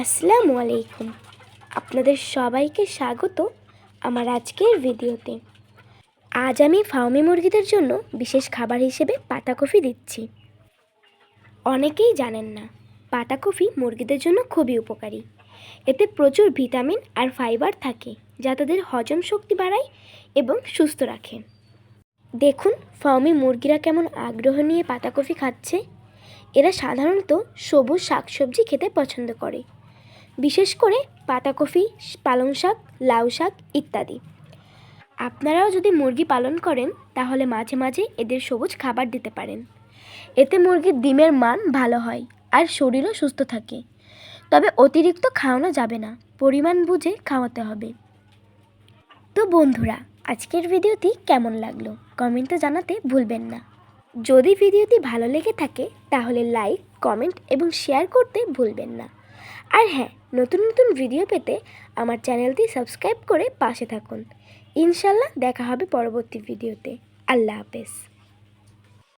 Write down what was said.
আসসালামু আলাইকুম। আপনাদের সবাইকে স্বাগত আমার আজকের ভিডিওতে। আজ আমি ফার্মি মুরগিদের জন্য বিশেষ খাবার হিসেবে পাতাকপি দিচ্ছি। অনেকেই জানেন না, পাতাকপি মুরগিদের জন্য খুবই উপকারী। এতে প্রচুর ভিটামিন আর ফাইবার থাকে, যা তাদের হজম শক্তি বাড়ায় এবং সুস্থ রাখে। দেখুন ফার্মি মুরগিরা কেমন আগ্রহ নিয়ে পাতাকপি খাচ্ছে। এরা সাধারণত সবুজ শাকসবজি খেতে পছন্দ করে। বিশেষ করে পাতাকপি পালং শাক, লাউ শাক ইত্যাদি। আপনারাও যদি মুরগি পালন করেন, তাহলে মাঝে মাঝে এদের সবুজ খাবার দিতে পারেন। এতে মুরগির ডিমের মান ভালো হয় আর শরীরও সুস্থ থাকে। তবে অতিরিক্ত খাওয়ানো যাবে না, পরিমাণ বুঝে খাওয়াতে হবে। তো বন্ধুরা, আজকের ভিডিওটি কেমন লাগল? কমেন্টে জানাতে ভুলবেন না। যদি ভিডিওটি ভালো লেগে থাকে, তাহলে লাইক, কমেন্ট এবং শেয়ার করতে ভুলবেন না। আর হ্যাঁ নতুন নতুন ভিডিও পেতে আমার চ্যানেলটি সাবস্ক্রাইব করে পাশে থাকুন। ইনশাল্লাহ দেখা হবে পরবর্তী ভিডিওতে আল্লাহ হাফেজ।